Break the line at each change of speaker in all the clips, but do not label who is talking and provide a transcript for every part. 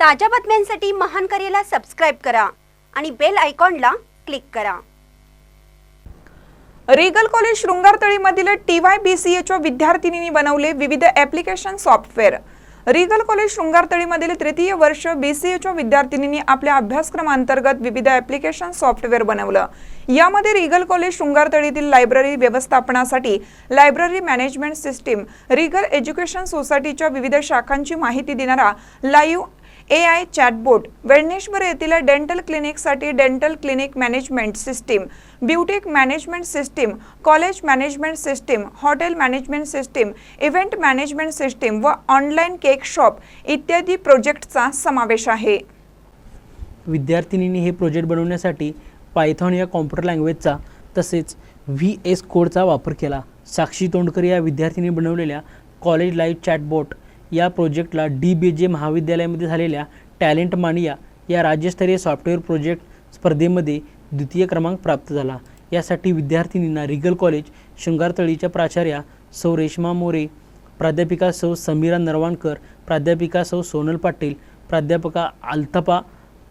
ताज्या बातम्यांसाठी महान करेला सबस्क्राईब करा आणि बेल आयकॉनला क्लिक करा.
रिगल कॉलेज शृंगारतळीमधील टी वाय बी सी एच्या विद्यार्थिनींनी बनवले विविध ॲप्लिकेशन सॉफ्टवेअर रिगल कॉलेज शृंगारतळीमधील तृतीय वर्ष बी सी एच्या विद्यार्थिनींनी आपल्या अभ्यासक्रमांतर्गत विविध ॲप्लिकेशन सॉफ्टवेअर बनवलं. यामध्ये रिगल कॉलेज शृंगारतळीतील लायब्ररी व्यवस्थापनासाठी library management system Regal education सोसायटीच्या विविध शाखांची माहिती देणारा लाईव्ह ए आय चॅटबोट वेळनेश्वर येथील डेंटल क्लिनिकसाठी dental clinic management system ब्युटेक management system college management system hotel management system event management system व ऑनलाईन केक शॉप इत्यादी प्रोजेक्टचा समावेश आहे.
विद्यार्थिनींनी हे प्रोजेक्ट बनवण्यासाठी पायथॉन या कॉम्प्युटर लँग्वेजचा तसेच व्ही एस कोडचा वापर केला. साक्षी तोंडकर या विद्यार्थिनी बनवलेल्या कॉलेज लाईव्ह चॅटबोट या प्रोजेक्टला डी बी जे महाविद्यालयामध्ये झालेल्या टॅलेंट मानिया या राज्यस्तरीय सॉफ्टवेअर प्रोजेक्ट स्पर्धेमध्ये द्वितीय क्रमांक प्राप्त झाला. यासाठी विद्यार्थिनींना रिगल कॉलेज शृंगारतळीच्या प्राचार्या सौ रेश्मा मोरे प्राध्यापिका सौ समीरा नरवाणकर प्राध्यापिका सौ सोनल पाटील प्राध्यापका अल्तपा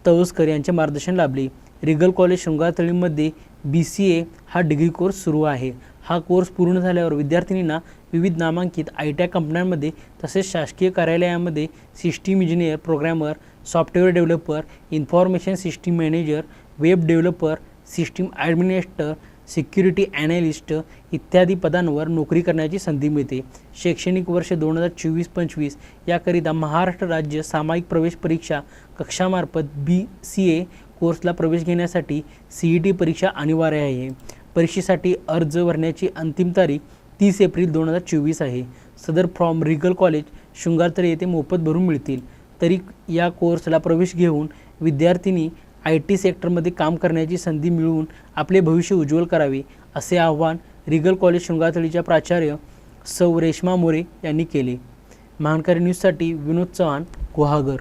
तवसकर यांचे मार्गदर्शन लाभले. रिगल कॉलेज शृंगारतळीमध्ये बी सी ए हा डिग्री कोर्स सुरू आहे. हा कोर्स पूर्ण झाल्यावर विद्यार्थिनींना विविध नामांकित आय टी आय कंपन्यांमध्ये तसेच शासकीय कार्यालयामध्ये system engineer programmer software developer information system manager web developer system administer security analyst इत्यादी पदांवर नोकरी करण्याची संधी मिळते. शैक्षणिक वर्ष दोन हजार चोवीस पंचवीस याकरिता महाराष्ट्र राज्य सामायिक प्रवेश परीक्षा कक्षामार्फत बी सी ए कोर्सला प्रवेश घेण्यासाठी सी ई टी परीक्षा अनिवार्य आहे. परीक्षेसाठी अर्ज भरण्याची अंतिम तारीख तीस एप्रिल दोन हजार चोवीस आहे. सदर फ्रॉम रिगल कॉलेज शृंगारतरे येथे मोफत भरून मिळतील. तरी या कोर्सला प्रवेश घेऊन विद्यार्थिनी आय टी सेक्टरमध्ये काम करण्याची संधी मिळवून आपले भविष्य उज्ज्वल करावे असे आव्हान रिगल कॉलेज शृंगारतळीच्या प्राचार्य सौ रेश्मा मोरे यांनी केले. महानकारी न्यूजसाठी विनोद चव्हाण गुहागर.